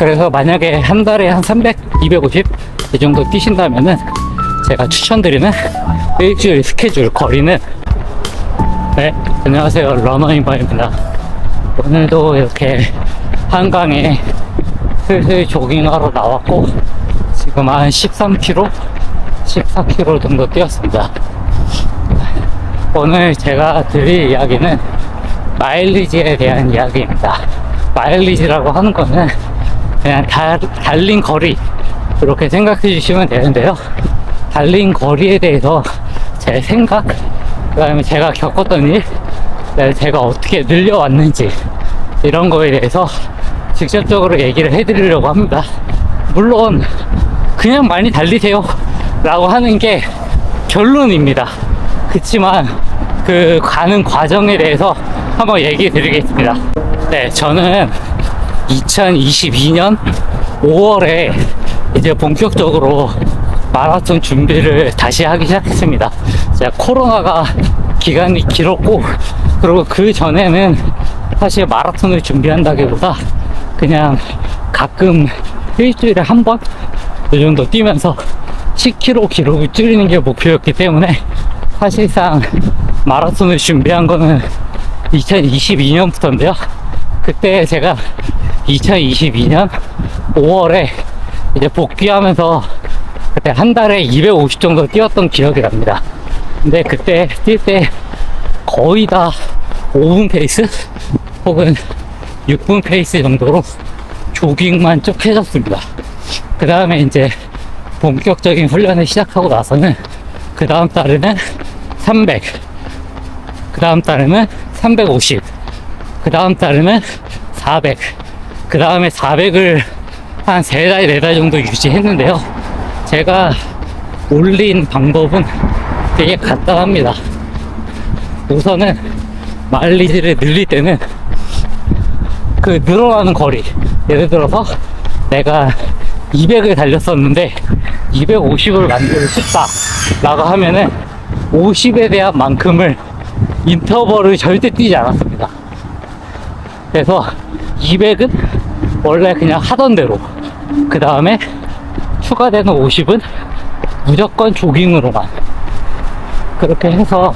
그래서 만약에 한 달에 한 300, 250 이 정도 뛰신다면은 제가 추천드리는 일주일 스케줄 거리는 네, 안녕하세요. 러너인바입니다. 오늘도 이렇게 한강에 슬슬 조깅하러 나왔고 지금 한 13km, 14km 정도 뛰었습니다. 오늘 제가 드릴 이야기는 마일리지에 대한 이야기입니다. 마일리지라고 하는 거는 그냥 달, 달린 거리 이렇게 생각해 주시면 되는데요. 달린 거리에 대해서 제 생각, 그 다음에 제가 겪었던 일, 그다음에 제가 어떻게 늘려왔는지 이런 거에 대해서 직접적으로 얘기를 해드리려고 합니다. 물론 그냥 많이 달리세요 라고 하는 게 결론입니다. 그치만 그 가는 과정에 대해서 한번 얘기해 드리겠습니다. 네, 저는 2022년 5월에 이제 본격적으로 마라톤 준비를 다시 하기 시작했습니다. 제가 코로나가 기간이 길었고, 그리고 그 전에는 사실 마라톤을 준비한다기보다 그냥 가끔 일주일에 한 번? 이 정도 뛰면서 10km 기록을 줄이는 게 목표였기 때문에 사실상 마라톤을 준비한 거는 2022년부터인데요. 그때 제가 2022년 5월에 이제 복귀하면서 그때 한 달에 250 정도 뛰었던 기억이 납니다. 근데 그때 뛸 때 거의 다 5분 페이스 혹은 6분 페이스 정도로 조깅만 쭉 해줬습니다. 그 다음에 이제 본격적인 훈련을 시작하고 나서는 그 다음 달에는 300, 그 다음 달에는 350, 그 다음 달에는 400, 그 다음에 400을 한 3달, 4달 정도 유지했는데요. 제가 올린 방법은 되게 간단합니다. 우선은 마일리지를 늘릴 때는 그 늘어나는 거리. 예를 들어서 내가 200을 달렸었는데 250을 만들고 싶다. 라고 하면은 50에 대한 만큼을 인터벌을 절대 뛰지 않았습니다. 그래서 200은 원래 그냥 하던 대로. 그 다음에 추가되는 50은 무조건 조깅으로만. 그렇게 해서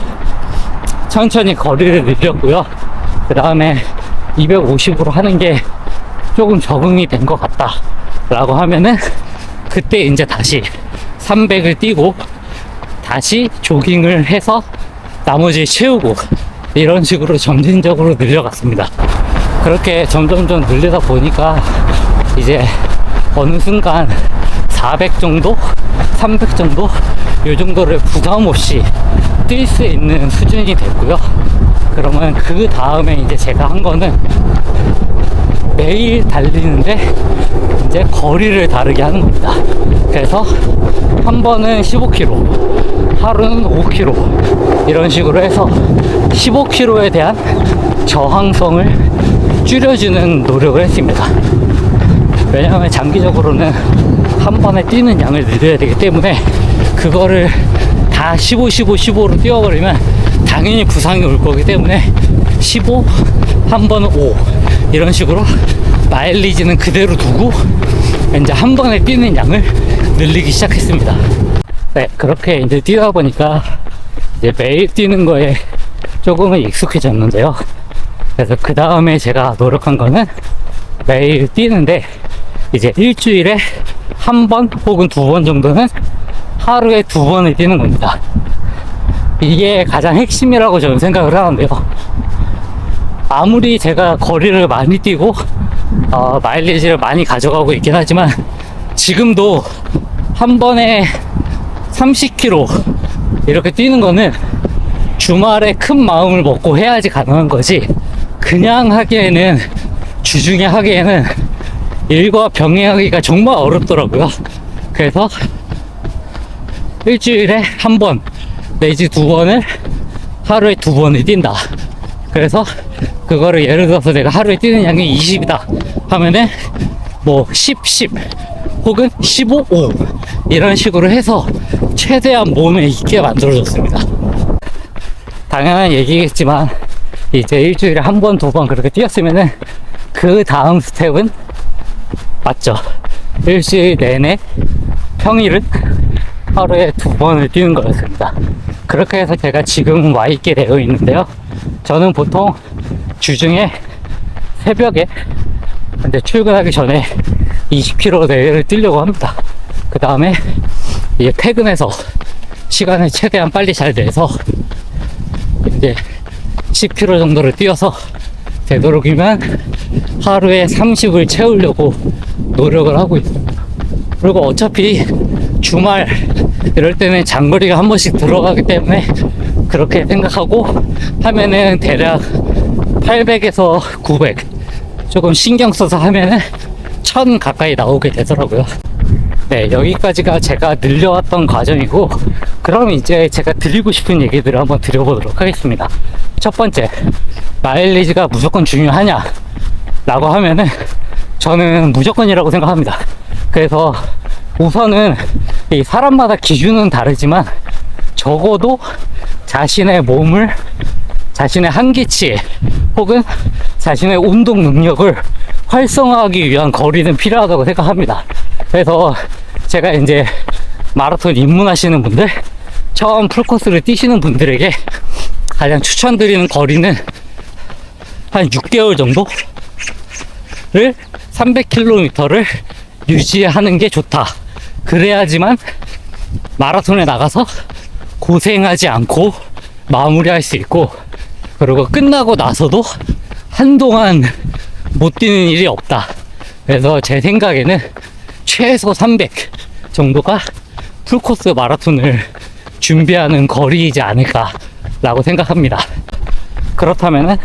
천천히 거리를 늘렸고요. 그 다음에 250으로 하는 게 조금 적응이 된 것 같다. 라고 하면은 그때 이제 다시 300을 뛰고 다시 조깅을 해서 나머지 채우고 이런 식으로 점진적으로 늘려갔습니다. 그렇게 점점점 늘리다 보니까 이제 어느 순간 400 정도, 300 정도, 요 정도를 부담 없이 뛸 수 있는 수준이 됐고요. 그러면 그 다음에 이제 제가 한 거는 매일 달리는데 이제 거리를 다르게 하는 겁니다. 그래서 한 번은 15km, 하루는 5km 이런 식으로 해서 15km에 대한 저항성을 줄여주는 노력을 했습니다. 왜냐하면 장기적으로는 한 번에 뛰는 양을 늘려야 되기 때문에 그거를 다 15, 15, 15로 뛰어버리면 당연히 부상이 올 거기 때문에 15, 한 번은 5 이런 식으로 마일리지는 그대로 두고 이제 한 번에 뛰는 양을 늘리기 시작했습니다. 네, 그렇게 이제 뛰다 보니까 이제 매일 뛰는 거에 조금은 익숙해졌는데요. 그래서 그 다음에 제가 노력한 거는 매일 뛰는데 이제 일주일에 한 번 혹은 두 번 정도는 하루에 두 번을 뛰는 겁니다. 이게 가장 핵심이라고 저는 생각을 하는데요. 아무리 제가 거리를 많이 뛰고 어, 마일리지를 많이 가져가고 있긴 하지만 지금도 한 번에 30km 이렇게 뛰는 거는 주말에 큰 마음을 먹고 해야지 가능한 거지 그냥 하기에는 주중에 하기에는 일과 병행하기가 정말 어렵더라고요 그래서 일주일에 한 번 내지 두 번을 하루에 두 번을 뛴다 그래서 그거를 예를 들어서 내가 하루에 뛰는 양이 20이다 하면은 뭐 10, 10 혹은 15, 5 이런 식으로 해서 최대한 몸에 있게 만들어줬습니다. 당연한 얘기겠지만 이제 일주일에 한 번, 두 번 그렇게 뛰었으면은 그 다음 스텝은 맞죠? 일주일 내내 평일은 하루에 두 번을 뛰는 거였습니다. 그렇게 해서 제가 지금 와 있게 되어 있는데요. 저는 보통 주중에 새벽에 이제 출근하기 전에 20km 내외를 뛰려고 합니다. 그 다음에 이제 퇴근해서 시간을 최대한 빨리 잘 내서 이제 10km 정도를 뛰어서 되도록이면 하루에 30을 채우려고 노력을 하고 있습니다. 그리고 어차피 주말 이럴 때는 장거리가 한 번씩 들어가기 때문에 그렇게 생각하고 하면은 대략 800에서 900 조금 신경 써서 하면은 1000 가까이 나오게 되더라고요. 네, 여기까지가 제가 늘려왔던 과정이고, 그럼 이제 제가 드리고 싶은 얘기들을 한번 드려보도록 하겠습니다. 첫 번째, 마일리지가 무조건 중요하냐? 라고 하면은, 저는 무조건이라고 생각합니다. 그래서 우선은 이 사람마다 기준은 다르지만, 적어도 자신의 몸을 자신의 한계치 혹은 자신의 운동 능력을 활성화하기 위한 거리는 필요하다고 생각합니다. 그래서 제가 이제 마라톤 입문하시는 분들, 처음 풀코스를 뛰시는 분들에게 가장 추천드리는 거리는 한 6개월 정도를 300km를 유지하는 게 좋다. 그래야지만 마라톤에 나가서 고생하지 않고 마무리할 수 있고 그리고 끝나고 나서도 한동안 못 뛰는 일이 없다. 그래서 제 생각에는 최소 300 정도가 풀코스 마라톤을 준비하는 거리이지 않을까 라고 생각합니다. 그렇다면은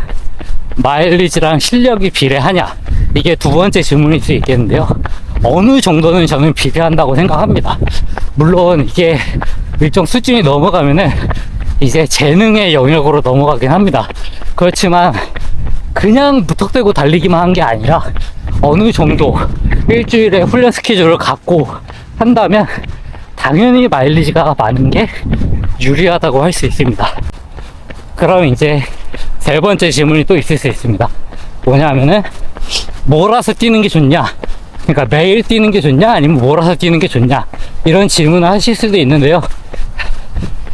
마일리지랑 실력이 비례하냐? 이게 두 번째 질문일 수 있겠는데요. 어느 정도는 저는 비례한다고 생각합니다. 물론 이게 일정 수준이 넘어가면은 이제 재능의 영역으로 넘어가긴 합니다. 그렇지만 그냥 무턱대고 달리기만 한 게 아니라 어느 정도 일주일에 훈련 스케줄을 갖고 한다면 당연히 마일리지가 많은 게 유리하다고 할 수 있습니다. 그럼 이제 세 번째 질문이 또 있을 수 있습니다. 뭐냐면은 몰아서 뛰는 게 좋냐? 그러니까 매일 뛰는 게 좋냐? 아니면 몰아서 뛰는 게 좋냐? 이런 질문을 하실 수도 있는데요.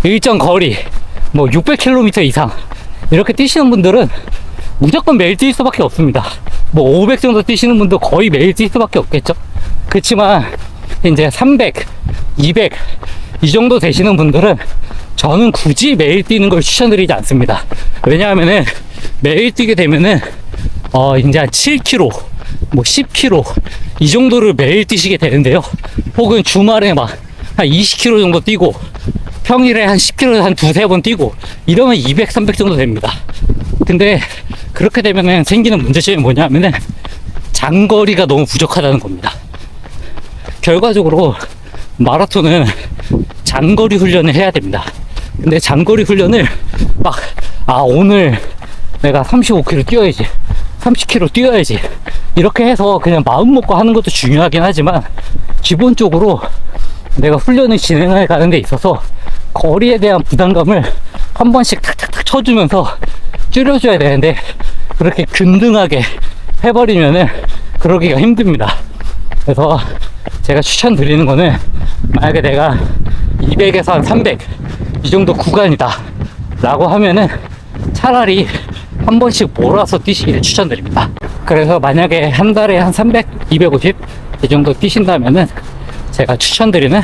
일정 거리, 뭐 600km 이상 이렇게 뛰시는 분들은 무조건 매일 뛸 수밖에 없습니다. 뭐 500 정도 뛰시는 분도 거의 매일 뛸 수밖에 없겠죠. 그렇지만 이제 300, 200 이 정도 되시는 분들은 저는 굳이 매일 뛰는 걸 추천드리지 않습니다. 왜냐하면은 매일 뛰게 되면은 어 이제 한 7km, 뭐 10km 이 정도를 매일 뛰시게 되는데요. 혹은 주말에 막 한 20km 정도 뛰고 평일에 한 10km 한 두세 번 뛰고 이러면 200, 300 정도 됩니다. 근데 그렇게 되면은 생기는 문제점이 뭐냐면은 장거리가 너무 부족하다는 겁니다. 결과적으로 마라톤은 장거리 훈련을 해야 됩니다. 근데 장거리 훈련을 막, 아, 오늘 내가 35km 뛰어야지. 30km 뛰어야지. 이렇게 해서 그냥 마음 먹고 하는 것도 중요하긴 하지만, 기본적으로 내가 훈련을 진행해 가는 데 있어서 거리에 대한 부담감을 한 번씩 탁탁탁 쳐주면서 줄여줘야 되는데, 그렇게 균등하게 해버리면은 그러기가 힘듭니다. 그래서 제가 추천드리는 거는 만약에 내가 200에서 한 300 이 정도 구간이다 라고 하면은 차라리 한 번씩 몰아서 뛰시기를 추천드립니다. 그래서 만약에 한 달에 한 300, 250 이 정도 뛰신다면은 제가 추천드리는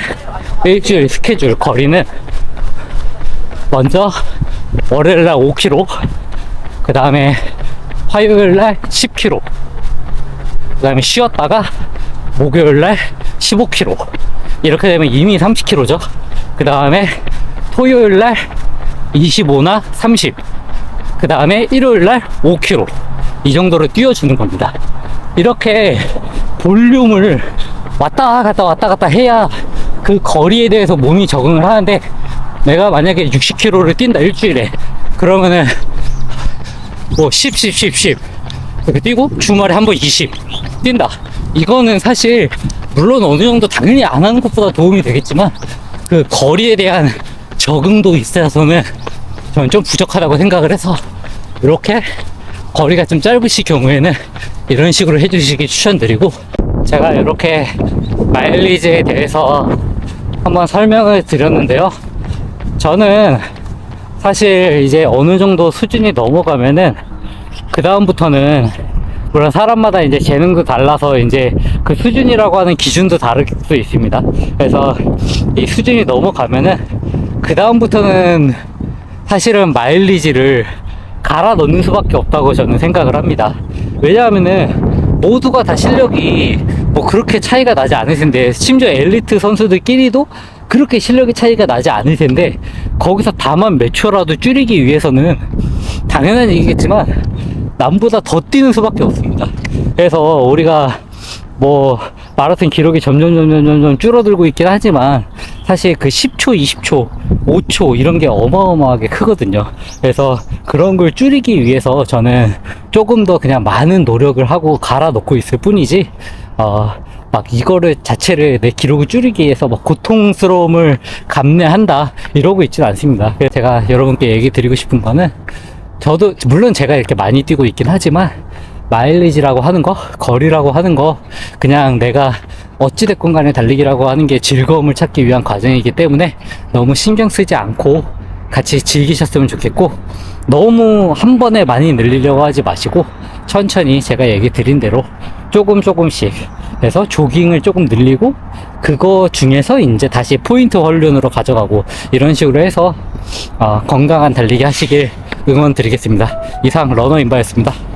일주일 스케줄 거리는 먼저 월요일 날 5km 그 다음에 화요일 날 10km 그 다음에 쉬었다가 목요일 날 15km 이렇게 되면 이미 30km죠 그 다음에 토요일 날 25나 30 그 다음에 일요일 날 5km 이 정도를 뛰어주는 겁니다. 이렇게 볼륨을 왔다 갔다 왔다 갔다 해야 그 거리에 대해서 몸이 적응을 하는데 내가 만약에 60km를 뛴다 일주일에. 그러면은 뭐 10, 10, 10, 10 이렇게 뛰고 주말에 한 번 20 뛴다. 이거는 사실 물론 어느 정도 당연히 안 하는 것보다 도움이 되겠지만 그 거리에 대한 적응도 있어서는 저는 좀 부족하다고 생각을 해서 이렇게 거리가 좀 짧으실 경우에는 이런 식으로 해주시기 추천드리고 제가 이렇게 마일리지에 대해서 한번 설명을 드렸는데요. 저는 사실 이제 어느 정도 수준이 넘어가면은 그 다음부터는 물론 사람마다 이제 재능도 달라서 이제 그 수준이라고 하는 기준도 다를 수 있습니다. 그래서 이 수준이 넘어가면은 그 다음부터는 사실은 마일리지를 갈아 넣는 수밖에 없다고 저는 생각을 합니다. 왜냐하면은 모두가 다 실력이 뭐 그렇게 차이가 나지 않을 텐데 심지어 엘리트 선수들끼리도 그렇게 실력의 차이가 나지 않을 텐데 거기서 다만 몇 초라도 줄이기 위해서는 당연한 얘기겠지만 남보다 더 뛰는 수밖에 없습니다. 그래서 우리가 뭐 마라톤 기록이 점점 점점 점점 줄어들고 있긴 하지만 사실 그 10초, 20초, 5초 이런 게 어마어마하게 크거든요. 그래서 그런 걸 줄이기 위해서 저는 조금 더 그냥 많은 노력을 하고 갈아 넣고 있을 뿐이지 어, 막 이거를 자체를 내 기록을 줄이기 위해서 막 고통스러움을 감내한다 이러고 있지는 않습니다. 그래서 제가 여러분께 얘기 드리고 싶은 거는 저도 물론 제가 이렇게 많이 뛰고 있긴 하지만 마일리지라고 하는 거, 거리라고 하는 거, 그냥 내가 어찌됐건 간에 달리기라고 하는 게 즐거움을 찾기 위한 과정이기 때문에 너무 신경 쓰지 않고 같이 즐기셨으면 좋겠고, 너무 한 번에 많이 늘리려고 하지 마시고, 천천히 제가 얘기 드린 대로 조금 조금씩 해서 조깅을 조금 늘리고, 그거 중에서 이제 다시 포인트 훈련으로 가져가고, 이런 식으로 해서 어, 건강한 달리기 하시길 응원 드리겠습니다. 이상 러너 인바였습니다.